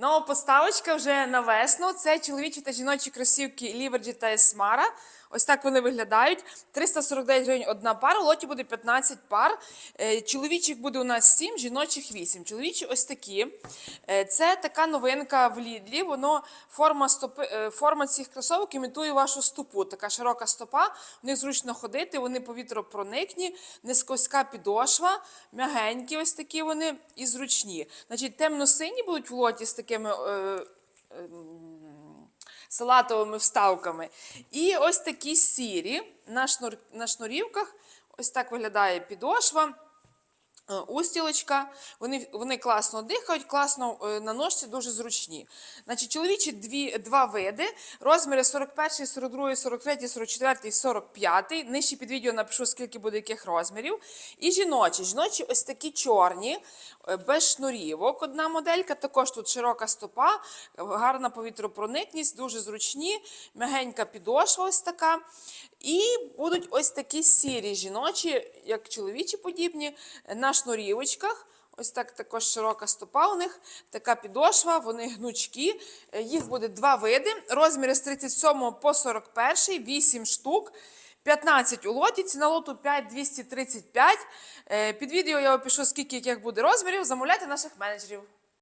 Нова поставочка вже на весну. Це чоловічі та жіночі кросівки Ліверджі та Есмара. Ось так вони виглядають. 349 гривень одна пара, лоті буде 15 пар. Е, Чоловічих буде у нас 7, жіночих 8. Чоловічі ось такі. Е, Це така новинка в Лідлі. Воно форма стопи, е, форма цих кросовок імітує вашу стопу. Така широка стопа. В них зручно ходити, вони повітропроникні, низькоська підошва, м'ягенькі, ось такі вони і зручні. Значить, темно-сині будуть в лоті з такими. Е, салатовими вставками. І ось такі сірі на, шнур, на шнурівках. Ось так виглядає підошва. Е, Устілочка, вони, вони класно дихають, класно е, на ножці, дуже зручні. Значить, чоловічі дві, два види. Розміри 41, 42, 43, 44, 45. Нижче під відео напишу, скільки буде яких розмірів. І жіночі. Жіночі ось такі чорні, е, без шнурівок. Одна моделька, також тут широка стопа, гарна повітропроникність, дуже зручні, м'ягенька підошва ось така. І будуть ось такі сірі жіночі, як чоловічі подібні, на шнурівочках. Ось так також широка стопа у них, така підошва, вони гнучкі. Е, Їх буде два види. Розміри з 37 по 41, 8 штук. 15 у лоті, ціна лоту 5235. Е, Під відео я опишу, скільки яких буде розмірів. Замовляйте наших менеджерів.